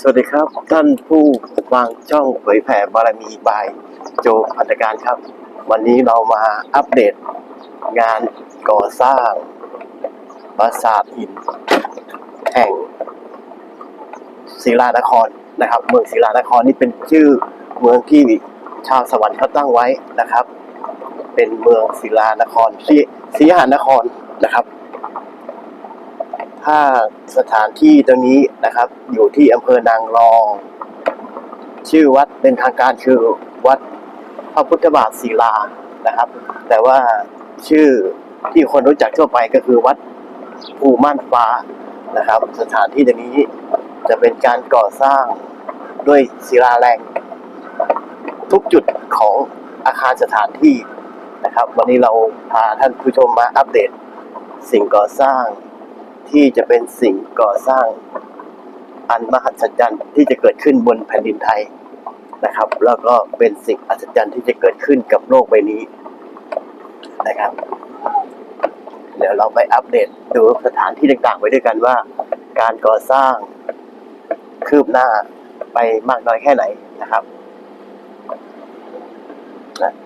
สวัสดีครับ ท่านผู้วางช่องเผยแผ่บารมีบายโจพันธการครับ วันนี้เรามาอัปเดตงานก่อสร้างปราสาทหิน แห่งศิลานครนะครับ เมืองศิลานครนี่เป็นชื่อเมืองที่ชาวสวรรค์เขาตั้งไว้นะครับ เป็นเมืองศิลานครศรีหานครนะครับ ถ้าสถานที่ตรงนี้นะครับ อยู่ที่อำเภอนางรอง ชื่อวัดเป็นทางการคือวัดพระพุทธบาทศิลานะครับ แต่ว่าชื่อที่คนรู้จักทั่วไปก็คือวัดภูม่านฟ้านะครับ สถานที่ตรงนี้จะเป็นการก่อสร้างด้วยศิลาแรง ทุกจุดของอาคารสถานที่นะครับ วันนี้เราพาท่านผู้ชมมาอัปเดตสิ่งก่อสร้าง ที่จะเป็นสิ่งก่อสร้างอันมหัศจรรย์ที่จะเกิดขึ้นบนแผ่นดินไทยนะครับ แล้วก็เป็นสิ่งอัศจรรย์ที่จะเกิดขึ้นกับโลกใบนี้นะครับ เดี๋ยวเราไปอัปเดตดูสถานที่ต่างๆ ไว้ด้วยกันว่า การก่อสร้างคืบหน้าไปมากน้อยแค่ไหนนะครับ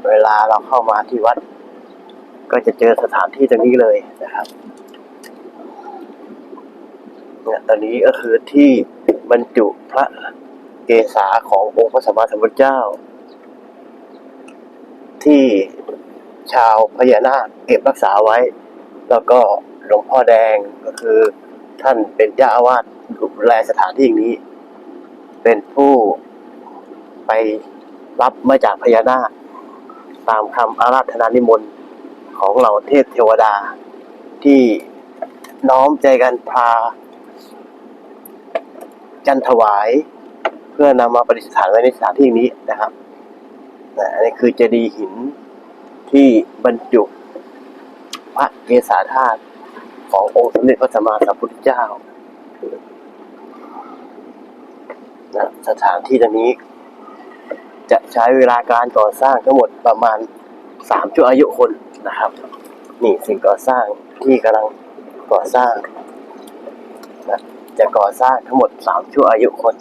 เวลาเราเข้ามาที่วัด ก็จะเจอสถานที่ตรงนี้เลยนะครับ เนี่ยตอนนี้ก็คือที่บรรจุพระเกศาขององค์พระสัมมาสัมพุทธเจ้า ที่ชาวพญานาคเก็บรักษาไว้ แล้วก็หลวงพ่อแดงก็คือท่านเป็นเจ้าอาวาสดูแลสถานที่นี้ เป็นผู้ไปรับมาจากพญานาคตามคำอาราธนานิมนต์ของเหล่าเทพเทวดาที่น้อมใจกันพา จันถวาย เพื่อนำมาประดิษฐานไว้ในสถานที่นี้นะครับนะอันนี้คือเจดีย์หินที่บรรจุพระเกศาธาตุขององค์สมเด็จพระสัมมาสัมพุทธเจ้านะสถานที่ตรงนี้ จะใช้เวลาการก่อสร้างทั้งหมดประมาณสามชั่วอายุคนนะครับ นี่สิ่งก่อสร้างที่กำลังก่อสร้าง จะก่อสร้างทั้งหมดสามชั่วอายุคน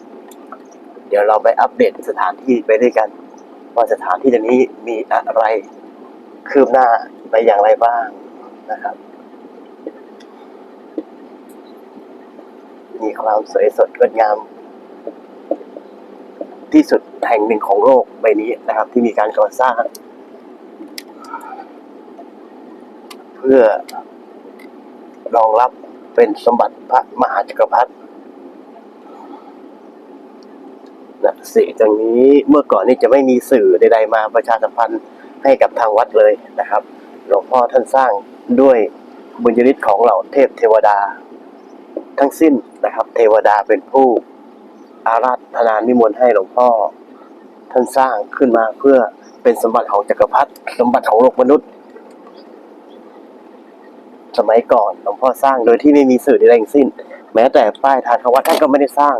เดี๋ยวเราไปอัปเดตสถานที่ไปด้วยกัน ว่าสถานที่ตรงนี้มีอะไรคืบหน้าไปอย่างไรบ้างนะครับ มีความสวยสดงดงาม ที่สุดแห่งหนึ่งของโลกใบนี้นะครับ ที่มีการก่อสร้าง เพื่อรองรับ เป็นสมบัติพระมหาจักรพรรดินะสิ่งตรงนี้เมื่อก่อนนี่จะไม่มีสื่อใดๆมาประชาสัมพันธ์ให้กับทางวัดเลยนะครับ หลวงพ่อท่านสร้างด้วยบุญญาฤทธิ์ของเหล่าเทพเทวดา ทั้งสิ้นนะครับ เทวดาเป็นผู้อาราธนานิมนต์ให้หลวงพ่อ ท่านสร้างขึ้นมาเพื่อเป็นสมบัติของจักรพรรดิสมบัติของโลกมนุษย์ สมัยก่อนหลวงพ่อสร้างโดยที่ไม่มีสื่อใดๆทั้งสิ้น แม้แต่ป้ายทางเข้าวัดท่านก็ไม่ได้สร้าง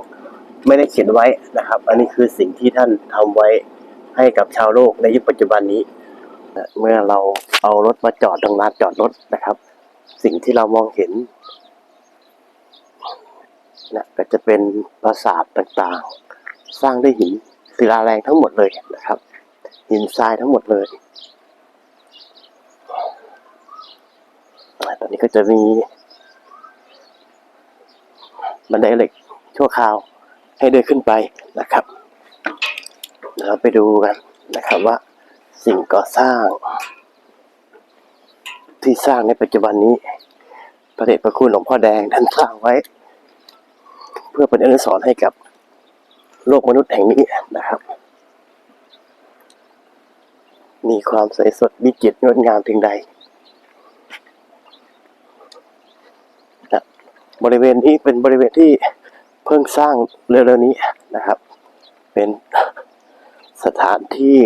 ไม่ได้เขียนไว้นะครับ อันนี้คือสิ่งที่ท่านทำไว้ให้กับชาวโลกในยุคปัจจุบันนี้ เมื่อเราเอารถมาจอดตรงลานจอดรถนะครับ สิ่งที่เรามองเห็นนะก็จะเป็นปราสาทต่างๆ สร้างด้วยหินศิลาแรงทั้งหมดเลยนะครับ หินทรายทั้งหมดเลย อ่า ตอนนี้ก็จะมี บันไดเหล็กชั่วคราวให้เดินขึ้นไปนะครับเดี๋ยวเราไปดูกันนะครับว่าสิ่งก่อสร้าง ที่สร้างในปัจจุบันนี้ พระเดชพระคุณหลวงพ่อแดงท่านสร้างไว้ เพื่อเป็นอนุสรณ์ให้กับโลกมนุษย์แห่งนี้นะครับ มีความใสสดวิจิตรงดงามถึงใด นะ บริเวณนี้เป็นบริเวณที่เพิ่งสร้างเร็วๆนี้นะครับ เป็นสถานที่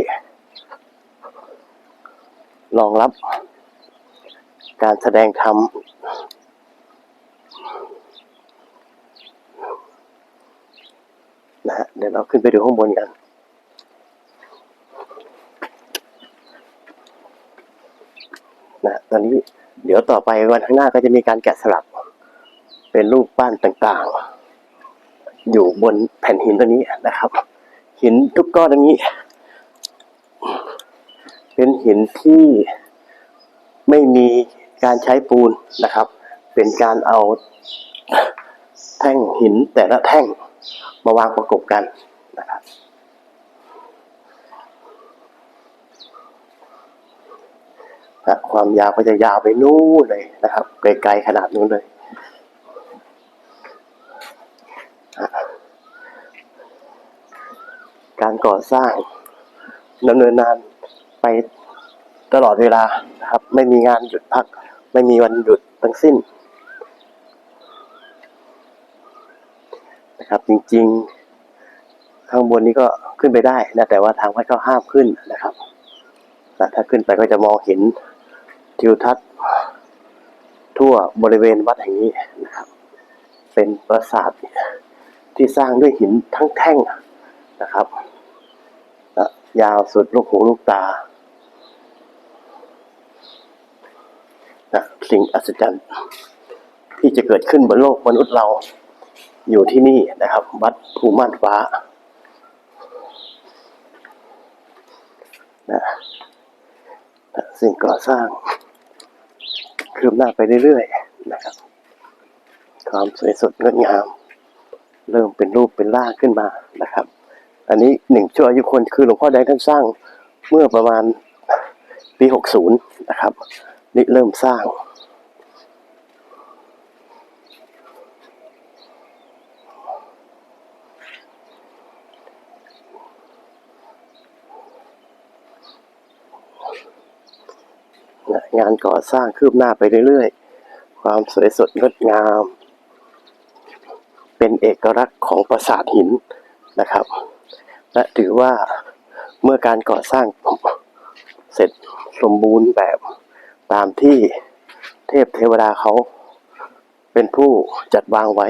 รองรับการแสดงธรรมนะฮะเดี๋ยวเราขึ้นไปดูข้างบนกัน นะตอนนี้เดี๋ยวต่อไปวันข้างหน้าก็จะมีการแกะสลัก เป็นรูปปั้นต่างๆ อยู่บนแผ่นหินตัวนี้นะครับ หินทุกก้อนตรงนี้ เป็นหินที่ไม่มีการใช้ปูนนะครับ เป็นการเอาแท่งหินแต่ละแท่งมาวางประกบกันนะครับความยาวก็จะยาวไปนู่นเลยนะครับไกลๆขนาดนู้นเลยอะ การก่อสร้างดำเนินนานไปตลอดเวลาครับ ไม่มีงานหยุดพัก ไม่มีวันหยุดทั้งสิ้นนะครับ จริง ๆ ข้างบนนี้ก็ขึ้นไปได้นะแต่ว่าทางวัดก็ห้ามขึ้นนะครับนะถ้าขึ้นไปก็จะมองเห็นทิวทัศน์ทั่วบริเวณวัดแห่งนี้นะครับ เป็นปราสาทที่สร้างด้วยหินทั้งแท่งนะครับ ยาวสุดลูกหูลูกตานะสิ่งอัศจรรย์ที่จะเกิดขึ้นบนโลกมนุษย์เราอยู่ที่นี่นะครับ วัดภูม่านฟ้านะนะสิ่งก่อสร้างคืบหน้าไปเรื่อยๆนะครับ ความสวยสดงดงาม เริ่มเป็นรูปเป็นร่างขึ้นมานะครับ อันนี้หนึ่งชั่วอายุคนคือหลวงพ่อแดงท่านสร้างเมื่อประมาณปีหกศูนย์นะครับ นี่เริ่มสร้าง งานก่อสร้างคืบหน้าไปเรื่อยๆ ความสวยสดงดงาม เป็นเอกลักษณ์ของปราสาทหินนะครับ และถือว่าเมื่อการก่อสร้างเสร็จสมบูรณ์แบบตามที่เทพเทวดาเขาเป็นผู้จัดวางไว้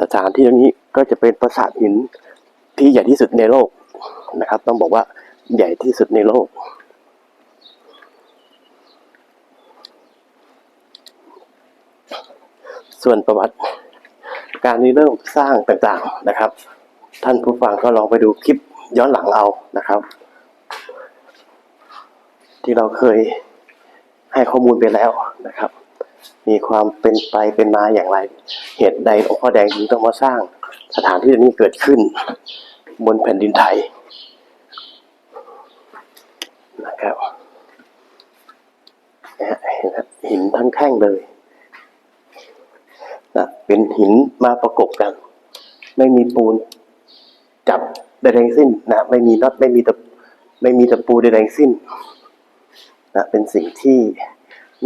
สถานที่ตรงนี้ก็จะเป็นปราสาทหินที่ใหญ่ที่สุดในโลกนะครับ ต้องบอกว่าใหญ่ที่สุดในโลก ส่วนประวัติการนี้เริ่มสร้างต่างๆนะครับ ท่านผู้ฟังก็ลองไปดูคลิปย้อนหลังเอานะครับ ที่เราเคยให้ข้อมูลไปแล้วนะครับ มีความเป็นไปเป็นมาอย่างไร เหตุใดหลวงพ่อแดงถึงต้องมาสร้างสถานที่นี้เกิดขึ้น บนแผ่นดินไทยนะครับเนี่ยเห็นไหมหินทั้งแท่งเลยนะเป็นหินมาประกบกัน ไม่มีปูน จับใดๆทั้งสิ้นนะไม่มีน็อตไม่มีตะไม่มีตะปูใดๆทั้งสิ้นนะเป็นสิ่งที่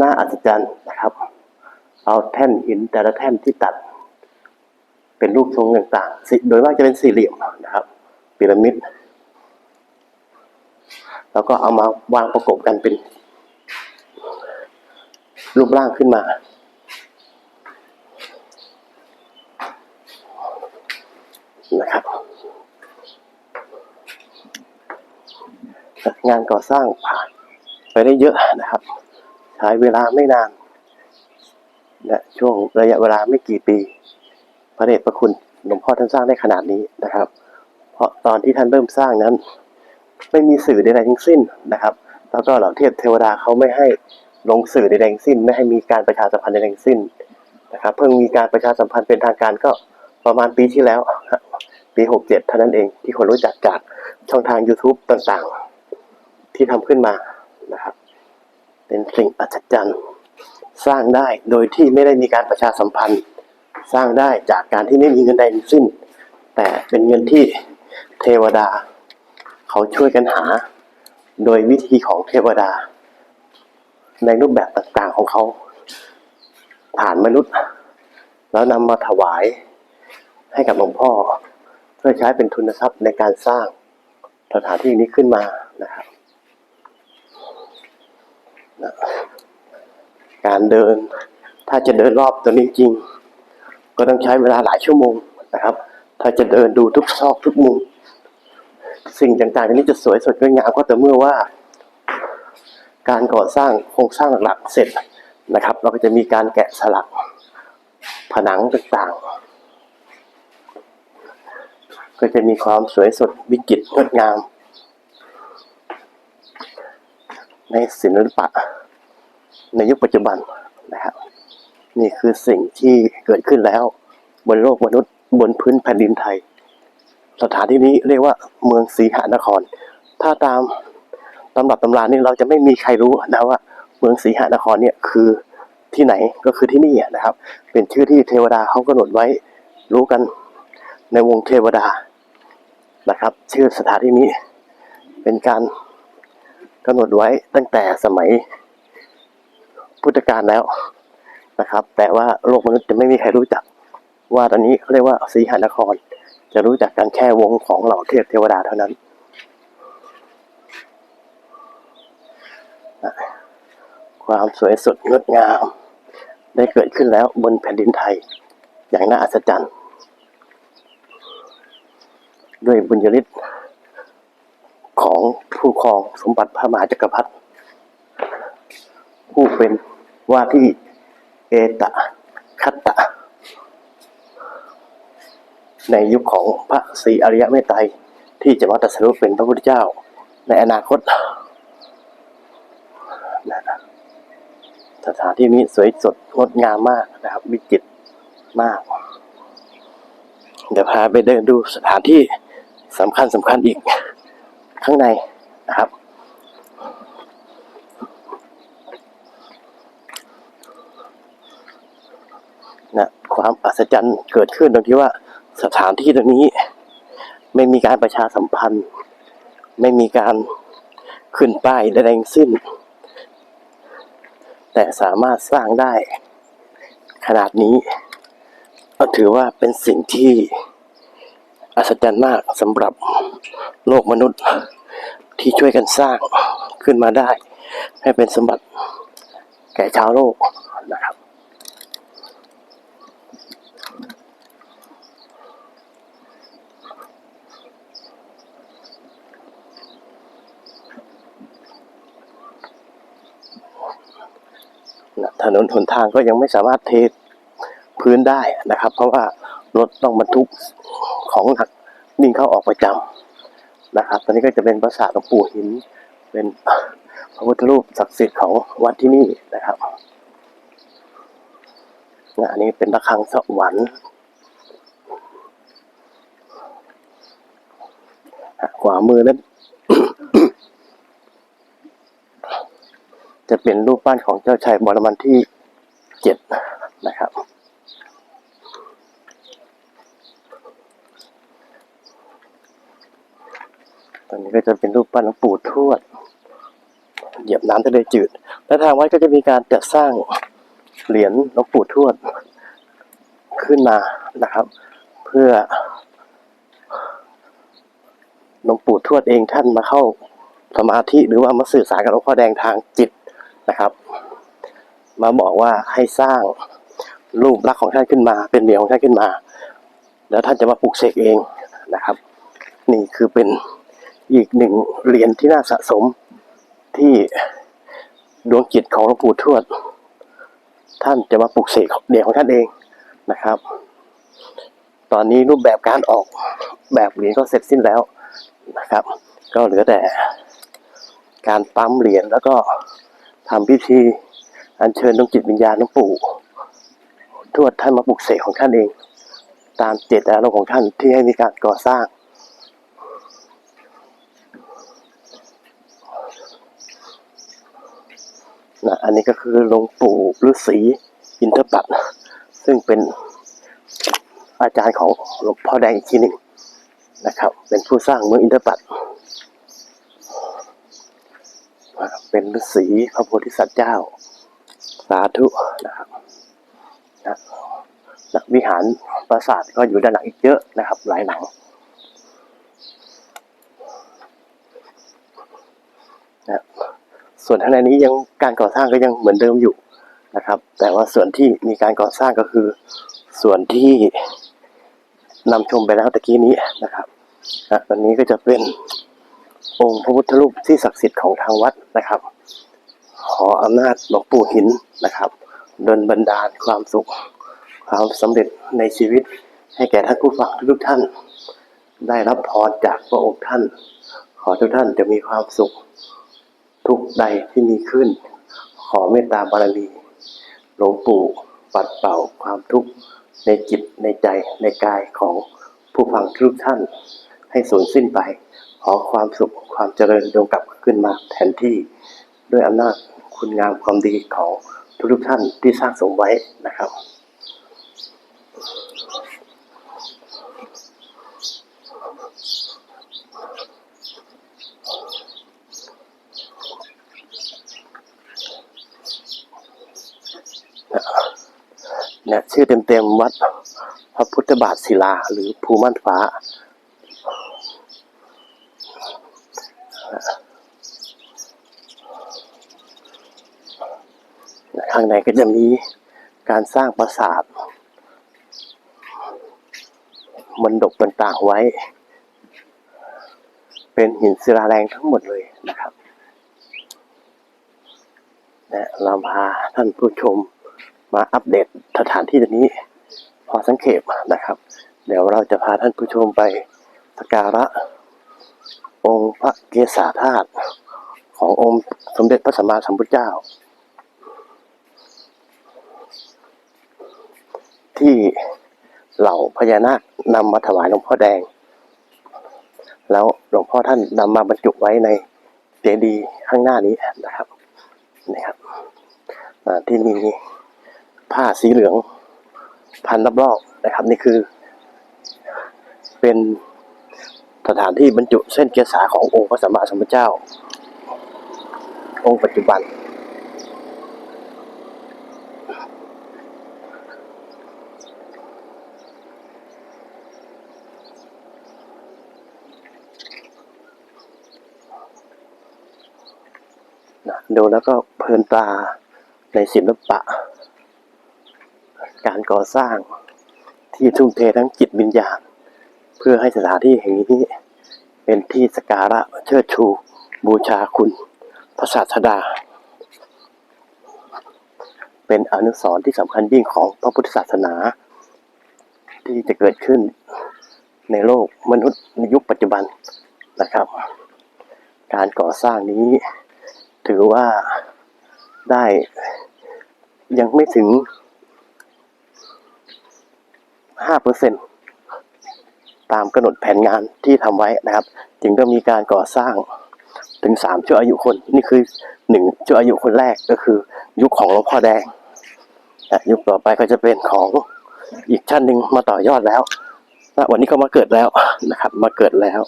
น่าอัศจรรย์นะครับ เอาแท่นหินแต่ละแท่นที่ตัด เป็นรูปทรงต่างๆโดยมากจะเป็นสี่เหลี่ยมนะครับพีระมิด แล้วก็เอามาวางประกบกันเป็นรูปร่างขึ้นมา นะครับ งานก่อสร้างผ่านไปได้เยอะนะครับ ใช้เวลาไม่นานนะช่วงระยะเวลาไม่กี่ปี พระเดชพระคุณหลวงพ่อท่านสร้างได้ขนาดนี้นะครับ เพราะตอนที่ท่านเริ่มสร้างนั้น ไม่มีสื่อใดๆทั้งสิ้นนะครับ แล้วก็เหล่าเทพเทวดาเขาไม่ให้ลงสื่อใดๆทั้งสิ้น ไม่ให้มีการประชาสัมพันธ์ใดๆทั้งสิ้นนะครับ เพิ่งมีการประชาสัมพันธ์เป็นทางการก็ประมาณปีที่แล้วปีหกเจ็ดเท่านั้นเองที่คนรู้จักจากช่องทาง YouTube ต่างๆ ที่ทำขึ้นมานะครับ เป็นสิ่งอัศจรรย์สร้างได้โดยที่ไม่ได้มีการประชาสัมพันธ์ สร้างได้จากการที่ไม่มีเงินใดทั้งสิ้น แต่เป็นเงินที่เทวดา เขาช่วยกันหา โดยวิธีของเทวดา ในรูปแบบต่างๆของเขา ผ่านมนุษย์ แล้วนำมาถวายให้กับหลวงพ่อ เพื่อใช้เป็นทุนทรัพย์ในการสร้างสถานที่นี้ขึ้นมานะครับนะ การเดิน ถ้าจะเดินรอบตัวนี้จริง ก็ต้องใช้เวลาหลายชั่วโมงนะครับ ถ้าจะเดินดูทุกซอกทุกมุม สิ่งต่างๆอันนี้จะสวยสดงดงามก็แต่เมื่อว่า การก่อสร้างโครงสร้างหลักๆเสร็จนะครับ เราก็จะมีการแกะสลักผนังต่างๆ ก็จะมีความสวยสดวิจิตรงดงาม ในศิลปะ ในยุคปัจจุบันนะครับนี่คือสิ่งที่เกิดขึ้นแล้ว บนโลกมนุษย์บนพื้นแผ่นดินไทย สถานที่นี้เรียกว่าเมืองศรีหานคร ถ้าตามตำรับตำรานี่เราจะไม่มีใครรู้นะว่า เมืองศรีหานครเนี่ยคือที่ไหนก็คือที่นี่นะครับ เป็นชื่อที่เทวดาเขากำหนดไว้รู้กันในวงเทวดานะครับ ชื่อสถานที่นี้เป็นการกำหนดไว้ตั้งแต่สมัย พุทธกาลแล้วนะครับ แต่ว่าโลกมนุษย์จะไม่มีใครรู้จัก ว่าตอนนี้เขาเรียกว่าศรีหานคร จะรู้จักกันแค่วงของเหล่าเทพเทวดาเท่านั้น ความสวยสดงดงาม ได้เกิดขึ้นแล้วบนแผ่นดินไทย อย่างน่าอัศจรรย์ ด้วยบุญยฤทธิ์ของผู้ครองสมบัติพระมหาจักรพรรดิผู้เป็น ว่าที่เอตะคัตตะ ในยุคของพระศรีอริยเมตไตรที่จะมาตรัสรู้เป็นพระพุทธเจ้า ในอนาคตนะสถานที่นี้สวยสดงดงามมากนะครับวิจิตรมาก เดี๋ยวพาไปเดินดูสถานที่สำคัญสำคัญอีกข้างในนะครับ นะความอัศจรรย์เกิดขึ้นตรงที่ว่าสถานที่ตรงนี้ ไม่มีการประชาสัมพันธ์ ไม่มีการขึ้นป้ายใดๆทั้งสิ้น แต่สามารถสร้างได้ ขนาดนี้ ก็ถือว่าเป็นสิ่งที่อัศจรรย์มากสำหรับโลกมนุษย์ที่ช่วยกันสร้างขึ้นมาได้ ให้เป็นสมบัติแก่ชาวโลกนะครับ ถนนหนทางก็ยังไม่สามารถเทพื้นได้นะครับ เพราะว่ารถต้องบรรทุกของหนักวิ่งเข้าออกประจำนะครับ ตอนนี้ก็จะเป็นปราสาทหลวงปู่หิน เป็นพระพุทธรูปศักดิ์สิทธิ์ของวัดที่นี่นะครับนะอันนี้เป็นระฆังสวรรค์ขวามือนั้น จะเป็นรูปปั้นของเจ้าชายบรมันที่เจ็ดนะครับ ตอนนี้ก็จะเป็นรูปปั้นหลวงปู่ทวด เหยียบน้ำทะเลจืด และทางวัดก็จะมีการจัดสร้างเหรียญหลวงปู่ทวด ขึ้นมานะครับ เพื่อหลวงปู่ทวดเองท่านมาเข้าสมาธิหรือว่ามาสื่อสารกับหลวงพ่อแดงทางจิต นะครับ มาบอกว่าให้สร้างรูปลักษณ์ของท่านขึ้นมา เป็นเหรียญของท่านขึ้นมา แล้วท่านจะมาปลุกเสกเองนะครับ นี่คือเป็นอีกหนึ่งเหรียญที่น่าสะสมที่ดวงจิตของหลวงปู่ทวด ท่านจะมาปลุกเสกเหรียญของท่านเองนะครับ ตอนนี้รูปแบบการออกแบบเหรียญก็เสร็จสิ้นแล้วนะครับ ก็เหลือแต่การปั๊มเหรียญแล้วก็ ทำพิธีอัญเชิญดวงจิตวิญญาณหลวงปู่ทวดท่านมาปลุกเสกของท่านเอง ตามเจตนารมณ์ของท่านที่ให้มีการก่อสร้าง นะอันนี้ก็คือหลวงปู่ฤาษีอินทปัตซึ่งเป็นอาจารย์ของหลวงพ่อแดงอีกทีหนึ่งนะครับ เป็นผู้สร้างเมืองอินทปัต เป็นฤาษีพระโพธิสัตว์เจ้า สาธุนะครับนะนะวิหารปราสาทก็อยู่ด้านหลังอีกเยอะนะครับ หลายหลังนะส่วนข้างในนี้ยังการก่อสร้างก็ยังเหมือนเดิมอยู่นะครับ แต่ว่าส่วนที่มีการก่อสร้างก็คือ ส่วนที่นำชมไปแล้วตะกี้นี้นะครับนะตอนนี้ก็จะเป็น องค์พระพุทธรูปที่ศักดิ์สิทธิ์ของทางวัดนะครับ ขออำนาจหลวงปู่หินนะครับดลบันดาลความสุข ความสำเร็จในชีวิต ให้แก่ท่านผู้ฟังทุกท่าน ได้รับพรจากพระองค์ท่าน ขอทุกท่านจะมีความสุข ทุกใดที่มีขึ้น ขอเมตตาบารมีหลวงปู่ปัดเป่าความทุกข์ในจิตในใจในกายของผู้ฟังทุกท่าน ให้สูญสิ้นไป ขอความสุขความเจริญจงกลับขึ้นมาแทนที่ด้วยอำนาจคุณงามความดีของทุกท่านที่สร้างสมไว้นะครับเนี่ยชื่อเต็มๆวัดพระพุทธบาทศิลา หรือภูม่านฟ้าางในก็จะมีการสร้างปราสาทมันดบต่างๆไว้ เป็นหินศิลาแรงทั้งหมดเลยนะครับและเราพาท่านผู้ชมมาอัปเดตสถานที่ตรงนี้ พอสังเขปนะครับ เดี๋ยวเราจะพาท่านผู้ชมไปสักการะ องค์พระเกศาธาตุขององค์สมเด็จพระสัมมาสัมพุทธเจ้า ที่เหล่าพญานาคนำมาถวายหลวงพ่อแดง แล้วหลวงพ่อท่านนำมาบรรจุไว้ในเจดีย์ข้างหน้านี้นะครับนี่ครับที่มีผ้าสีเหลืองพันรอบๆนะครับ นี่คือ เป็นสถานที่บรรจุเส้นเกษาขององค์พระสัมมาสัมพุทธเจ้า องค์ปัจจุบัน ดูแล้วก็เพลินตาในศิลปะ การก่อสร้างที่ทุ่มเททั้งจิตวิญญาณ เพื่อให้สถานที่แห่งนี้ เป็นที่สการะเชิดชู บูชาคุณพระศาสดา เป็นอนุสรณ์ที่สำคัญยิ่งของพระพุทธศาสนา ที่จะเกิดขึ้นในโลกมนุษย์ในยุคปัจจุบันนะครับ การก่อสร้างนี้ ถือว่าได้ยังไม่ถึงห้าเปอร์เซ็นตามกำหนดแผนงานที่ทำไว้นะครับ จึงต้องมีการก่อสร้างถึงสามชั่วอายุคน นี่คือหนึ่งชั่วอายุคนแรกก็คือ ยุคของหลวงพ่อแดงนะยุคต่อไปก็จะเป็นของอีกชั้นหนึ่งมาต่อยอดแล้วนะวันนี้ก็มาเกิดแล้วนะครับ มาเกิดแล้ว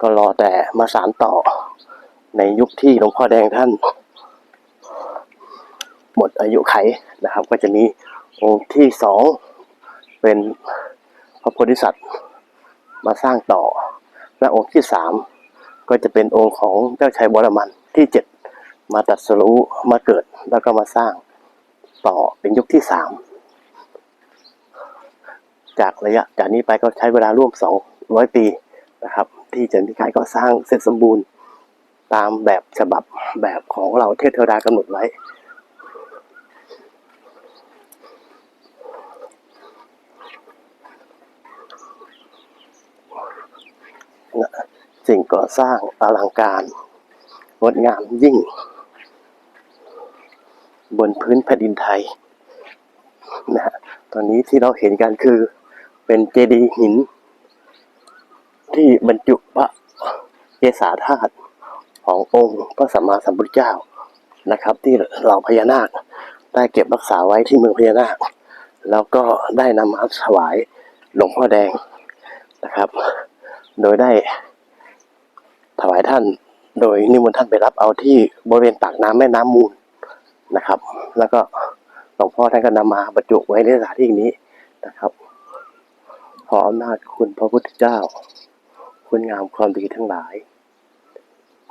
ก็รอแต่มาสานต่อ ในยุคที่หลวงพ่อแดงท่าน หมดอายุไขนะครับ ก็จะมีองค์ที่สองเป็นพระโพธิสัตว์มาสร้างต่อ และองค์ที่สามก็จะเป็นองค์ของเจ้าชายบรมันที่เจ็ดมาตัดสรู้มาเกิดแล้วก็มาสร้างต่อเป็นยุคที่สามจากระยะจากนี้ไปก็ใช้เวลาร่วมสองร้อยปีนะครับ ที่จะมีการก่อสร้างเสร็จสมบูรณ์ ตามแบบฉบับแบบของเราเทเทวดากำหนดไว้ สิ่งก่อสร้างอลังการงดงามยิ่ง บนพื้นแผ่นดินไทยนะฮะตอนนี้ที่เราเห็นกันคือเป็นเจดีย์หิน ที่บรรจุพระเกศาธาตุ ขององค์พระสัมมาสัมพุทธเจ้านะครับ ที่เราพญานาคได้เก็บรักษาไว้ที่เมืองพญานาค แล้วก็ได้นำมาถวายหลวงพ่อแดงนะครับ โดยได้ถวายท่าน โดยนิมนต์ท่านไปรับเอาที่บริเวณปากน้ำแม่น้ำมูลนะครับ แล้วก็หลวงพ่อท่านก็นำมาบรรจุไว้ในสถานที่นี้นะครับ ขออำนาจคุณพระพุทธเจ้า คุณงามความดีทั้งหลาย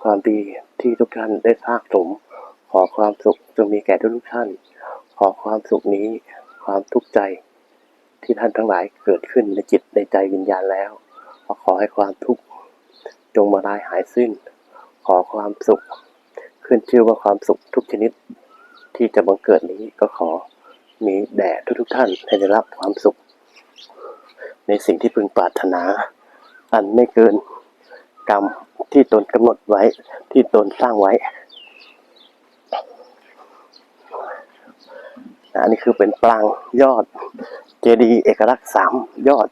ความดีที่ทุกท่านได้สร้างสม ขอความสุขจงมีแก่ทุกท่าน ขอความสุขนี้ ความทุกข์ใจ ที่ท่านทั้งหลายเกิดขึ้นในจิตในใจวิญญาณแล้ว ขอขอให้ความทุกข์จงมาลายหายสิ้น ขอความสุข ขึ้นชื่อว่าความสุขทุกชนิด ที่จะบังเกิดนี้ก็ขอมีแด่ทุกท่านให้ได้รับความสุข ในสิ่งที่พึงปรารถนา อันไม่เกินกรรม ที่ตนกำหนดไว้ ที่ตนสร้างไว้อันนี้คือเป็นปรางยอดเจดีย์เอกลักษณ์สามยอด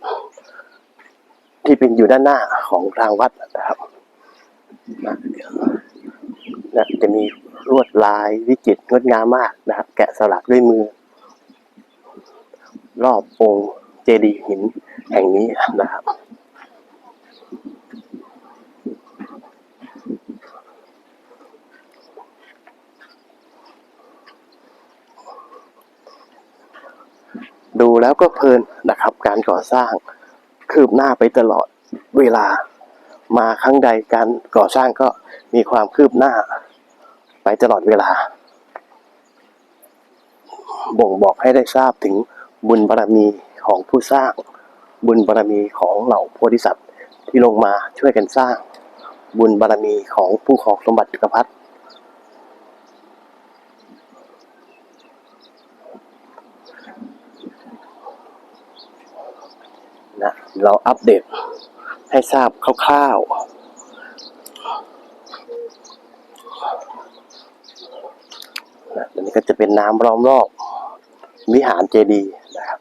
ที่เป็นอยู่ด้านหน้าของทางวัดนะครับนะนะจะมีลวดลายวิจิตรงดงามมากนะครับ แกะสลักด้วยมือ รอบองค์เจดีย์หินแห่งนี้นะครับ ดูแล้วก็เพลินนะครับ การก่อสร้างคืบหน้าไปตลอดเวลา มาครั้งใดการก่อสร้างก็มีความคืบหน้า ไปตลอดเวลา บ่งบอกให้ได้ทราบถึงบุญบารรมีของผู้สร้าง บุญบารรมีของเหล่าโพธิสัตว์ที่ลงมาช่วยกันสร้าง บุญบารรมีของผู้ครองสมบัติจักรพรรดิ เราอัปเดตให้ทราบคร่าวๆนะอันนี้ก็จะเป็นน้ำล้อมรอบวิหารเจดีย์นะครับ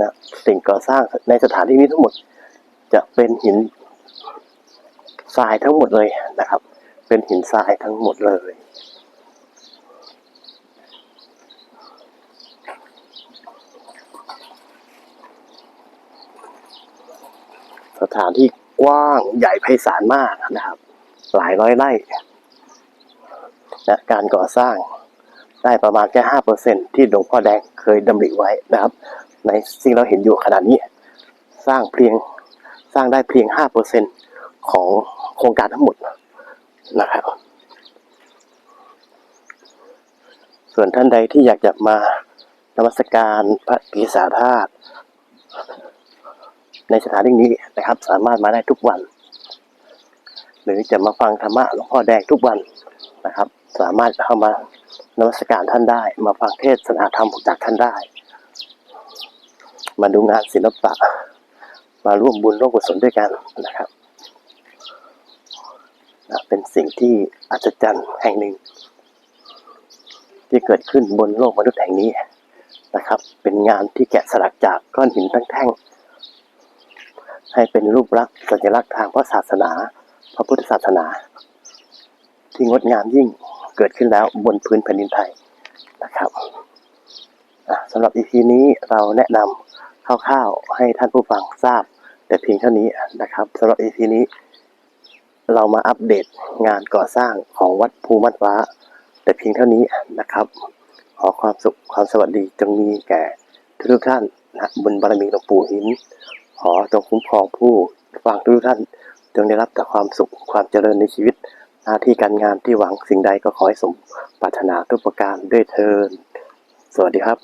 นะสิ่งก่อสร้างในสถานที่นี้ทั้งหมด จะเป็นหินทรายทั้งหมดเลยนะครับ เป็นหินทรายทั้งหมดเลย สถานที่กว้างใหญ่ไพศาลมากนะครับ หลายร้อยไร่นะการก่อสร้างได้ประมาณแค่ห้าเปอร์เซ็นที่หลวงพ่อแดงเคยดำริไว้นะครับ ในสิ่งเราเห็นอยู่ขนาดนี้ สร้างเพียงสร้างได้เพียงห้าเปอร์เซ็นของโครงการทั้งหมด นะครับ ส่วนท่านใดที่อยากจะมานมัสการพระปีศาธาตุในสถานที่นี้นะครับ สามารถมาได้ทุกวัน หรือจะมาฟังธรรมะหลวงพ่อแดงทุกวันนะครับ สามารถเข้ามานมัสการท่านได้ มาฟังเทศนาธรรมจากท่านได้ มาดูงานศิลปะ มาร่วมบุญร่วมกุศลด้วยกันนะครับ นะเป็นสิ่งที่อัศจรรย์แห่งหนึ่ง ที่เกิดขึ้นบนโลกมนุษย์แห่งนี้นะครับ เป็นงานที่แกะสลักจากก้อนหินตั้งแท่ง ให้เป็นรูปลักษณ์สัญลักษณ์ทางพระศาสนา พระพุทธศาสนา ที่งดงามยิ่งเกิดขึ้นแล้วบนพื้นแผ่นดินไทยนะครับสำหรับ EP นี้เราแนะนำคร่าวๆให้ท่านผู้ฟังทราบ แต่เพียงเท่านี้นะครับสำหรับ EP นี้ เรามาอัปเดตงานก่อสร้างของวัดภูมัดว้า แต่เพียงเท่านี้นะครับ ขอความสุขความสวัสดีจงมีแก่ทุกท่านนะบุญบารมีหลวงปู่หิน ขอจงคุ้มครองผู้ฟังทุกท่านจงได้รับแต่ความสุขความเจริญในชีวิต หน้าที่การงานที่หวังสิ่งใดก็ขอให้สมปรารถนาทุกประการด้วยเทินสวัสดีครับ